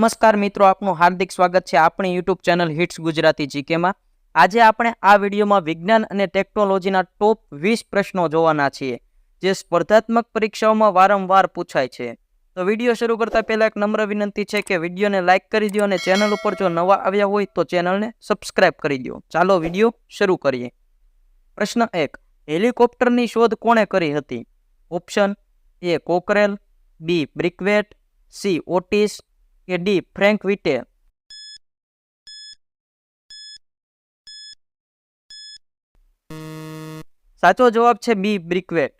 નમસ્કાર મિત્રો, આપનું હાર્દિક સ્વાગત છે આપણી યુટ્યુબ ચેનલ હિટ્સ ગુજરાતી જીકેમાં. આજે આપણે આ વિડીયોમાં વિજ્ઞાન અને ટેકનોલોજીના ટોપ વીસ પ્રશ્નો જોવાના છીએ, જે સ્પર્ધાત્મક પરીક્ષાઓમાં વારંવાર પૂછાય છે. તો વીડિયો શરૂ કરતા પહેલાં એક નમ્ર વિનંતી છે કે વિડીયોને લાઇક કરી દો અને ચેનલ ઉપર જો નવા આવ્યા હોય તો ચેનલને સબસ્ક્રાઇબ કરી દો. ચાલો વીડિયો શરૂ કરીએ. પ્રશ્ન એક, હેલિકોપ્ટરની શોધ કોણે કરી હતી? ઓપ્શન, એ કોકરેલ, બી બ્રિકવેટ, સી ઓટિસ કે ડી ફ્રેન્ક વિટે સાચો જવાબ છે બી બ્રિકવેટ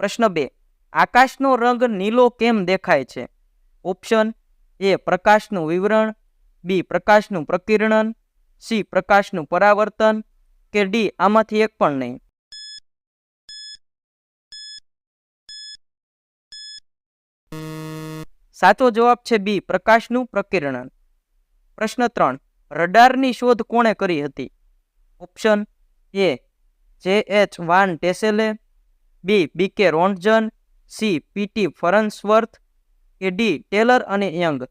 પ્રશ્ન બે, આકાશનો રંગ નીલો કેમ દેખાય છે? ઓપ્શન એ, પ્રકાશનું વિવરણ, બી, પ્રકાશનું પ્રકિરણન, સી, પ્રકાશનું પરાવર્તન, કે ડી, આમાંથી એક પણ નહીં. સાચો જવાબ છે બી, પ્રકાશનું પ્રકિરણન. પ્રશ્ન ત્રણ, રડારની શોધ કોણે કરી હતી? ઓપ્શન એ, જે એચ વાન ટેસેલે, બી બી કે રોન્ટજન સી પીટી ફરન્સવર્થ, કે ડી, ટેલર અને યંગ.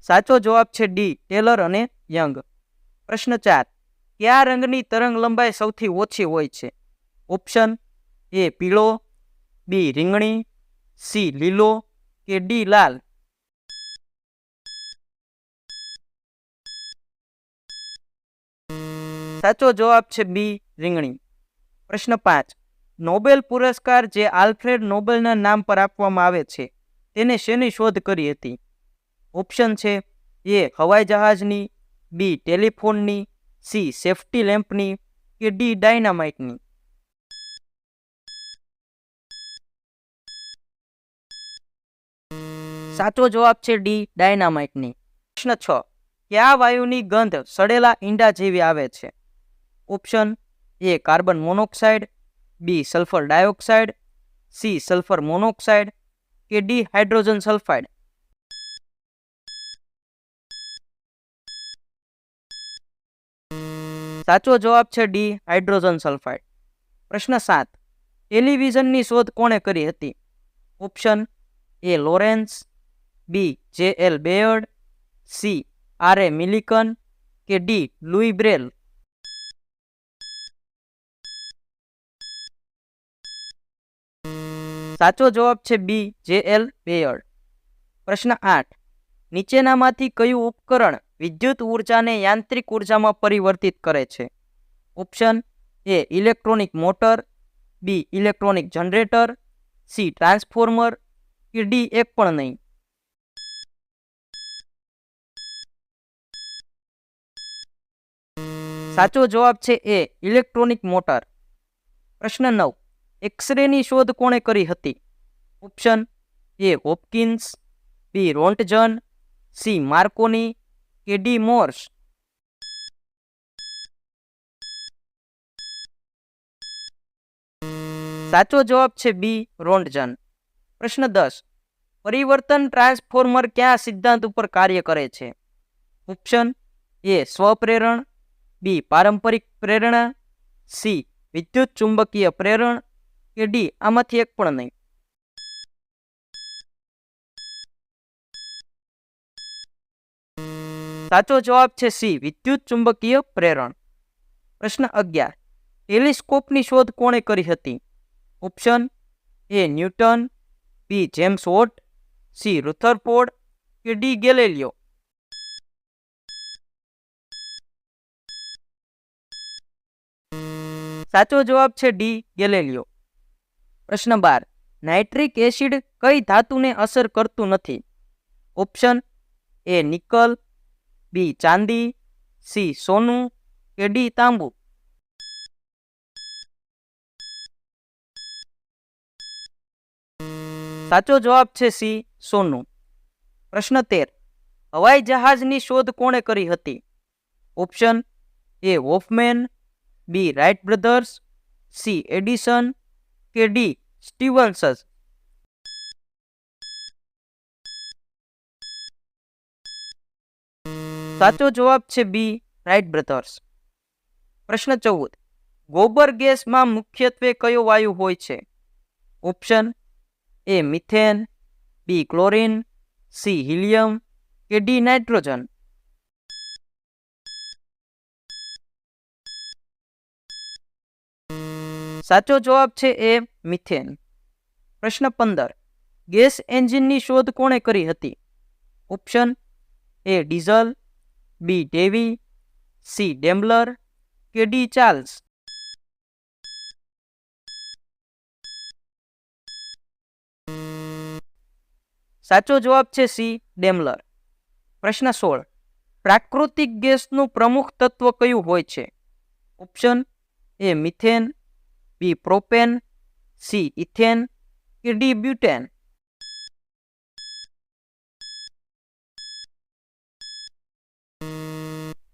સાચો જવાબ છે ડી, ટેલર અને યંગ. પ્રશ્ન ચાર, કયા રંગની તરંગ લંબાઈ સૌથી ઓછી હોય છે? ઓપ્શન એ પીળો, બી રીંગણી, સી લીલો કે ડી લાલ. સાચો જવાબ છે બી રીંગણી. પ્રશ્ન પાંચ. નોબેલ પુરસ્કાર જે આલ્ફ્રેડ નોબેલના નામ પર આપવામાં આવે છે, તેને શેની શોધ કરી હતી? ઓપ્શન છે એ હવાઈ જહાજની, બી ટેલિફોનની, સી સેફ્ટી લેમ્પની કે ડી ડાયનામાઇટની. સાચો જવાબ છે ડી, ડાયનામાઇટની. પ્રશ્ન છ. કયા વાયુની ગંધ સડેલા ઈંડા જેવી આવે છે? Option A carbon monoxide, B sulphur dioxide, C sulphur monoxide કે ડી હાઇડ્રોજન સલ્ફાઇડ. સાચો જવાબ છે ડી, હાઇડ્રોજન સલ્ફાઇડ. પ્રશ્ન સાત. ટેલિવિઝનની શોધ કોણે કરી હતી? Option A Lawrence B, J L Baird, C, R A Millikan કે ડી, લુઈ બ્રેલ. સાચો જવાબ છે બી, જે એલ બેયર્ડ. પ્રશ્ન આઠ. નીચેનામાંથી કયું ઉપકરણ વિદ્યુત ઉર્જાને યાંત્રિક ઉર્જામાં પરિવર્તિત કરે છે? Option A electronic motor, B electronic generator, C transformer કે ડી એક પણ નહીં. સાચો જવાબ છે એ, ઇલેક્ટ્રોનિક મોટર. પ્રશ્ન નવ, એક્સરેની શોધ કોણે કરી હતી? Option A, Hopkins, B, Roentgen, C, Marconi, કે ડી, મોર્સ. સાચો જવાબ છે બી, રોન્ટજન. પ્રશ્ન દસ, પરિવર્તન ટ્રાન્સફોર્મર કયા સિદ્ધાંત ઉપર કાર્ય કરે છે? ઓપ્શન એ, સ્વપ્રેરણ બી, પારંપરિક પ્રેરણા, સી, વિદ્યુત ચુંબકીય પ્રેરણ કે ડી, આમાંથી એક પણ નહીં. સાચો જવાબ છે સી, વિદ્યુત ચુંબકીય પ્રેરણ. પ્રશ્ન અગિયાર. ટેલિસ્કોપની શોધ કોણે કરી હતી? Option A Newton, B, James Watt, C Rutherford કે ડી, ગેલેલિયો? સાચો જવાબ છે ડી, ગેલેલિયો. પ્રશ્ન બાર, નાઇટ્રિક એસિડ કઈ ધાતુને અસર કરતું નથી? ઓપ્શન એ નિકલ, બી ચાંદી, સી સોનું, કે ડી તાંબુ. સાચો જવાબ છે સી સોનું. પ્રશ્ન તેર, હવાઈ જહાજની શોધ કોણે કરી હતી? Option A વોફમેન B Wright brothers C Edison કે ડી સ્ટીવન્સસ સાચો જવાબ છે બી રાઇટ બ્રધર્સ પ્રશ્ન ચૌદ. ગોબર ગેસમાં મુખ્યત્વે કયો વાયુ હોય છે? Option A methane. B chlorine. C helium. કે ડી નાઇટ્રોજન. સાચો જવાબ છે એ મિથેન. પ્રશ્ન પંદર. ગેસ એન્જિનની શોધ કોણે કરી હતી? Option A Diesel, B Davy, C Daimler, કે ડી ચાર્લ્સ. સાચો જવાબ છે સી ડેમલર પ્રશ્ન સોળ. પ્રાકૃતિક ગેસનું પ્રમુખ તત્વ કયું હોય છે? Option A methane B propane C ethane કે ડી બ્યુટેન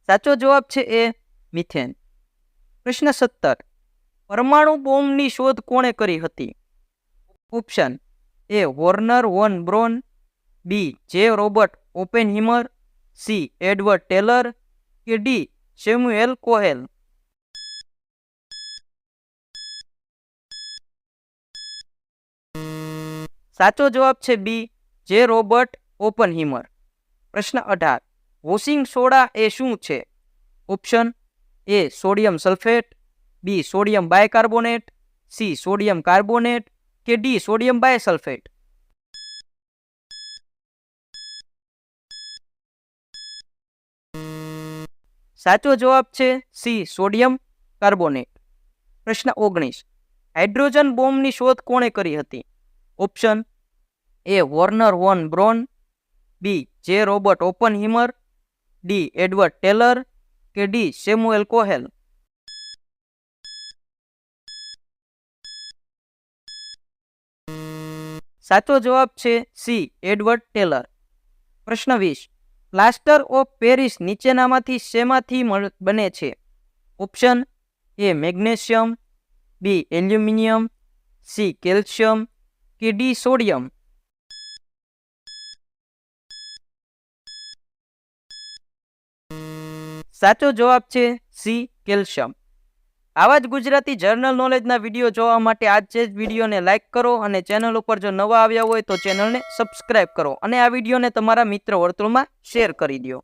સાચો જવાબ છે એ મિથેન પ્રશ્ન સત્તર. પરમાણુ બોમ્બની શોધ કોણે કરી હતી? Option A Werner von Braun B J Robert Oppenheimer C Edward Teller કે ડી સેમ્યુએલ કોહેલ સાચો જવાબ છે બી, જે રોબર્ટ ઓપનહિમર. પ્રશ્ન અઢાર, વોશિંગ સોડા એ શું છે? Option A, sodium sulphate, B, sodium bicarbonate, C, sodium carbonate કે ડી, સોડિયમ બાયસલ્ફેટ. સાચો જવાબ છે સી, સોડિયમ કાર્બોનેટ. પ્રશ્ન ઓગણીસ, હાઇડ્રોજન બોમ્બની શોધ કોણે કરી હતી? Option A Werner von Braun, B J Robert Oppenheimer D Edward Teller કે ડી સેમ્યુએલ કોહેલ. સાચો જવાબ છે સી એડવર્ડ ટેલર. પ્રશ્ન વીસ. પ્લાસ્ટર ઓફ પેરિસ નીચેનામાંથી શેમાંથી બને છે? Option A magnesium, B aluminium, C calcium કે ડી સોડિયમ? સાચો જવાબ છે સી, કેલ્શિયમ. આવા જ ગુજરાતી જર્નલ નોલેજના વીડિયો જોવા માટે આજે જ વિડીયોને લાઇક કરો અને ચેનલ ઉપર જો નવા આવ્યા હોય તો ચેનલને સબસ્ક્રાઇબ કરો અને આ વિડીયોને તમારા મિત્ર વર્તુળમાં શેર કરી દો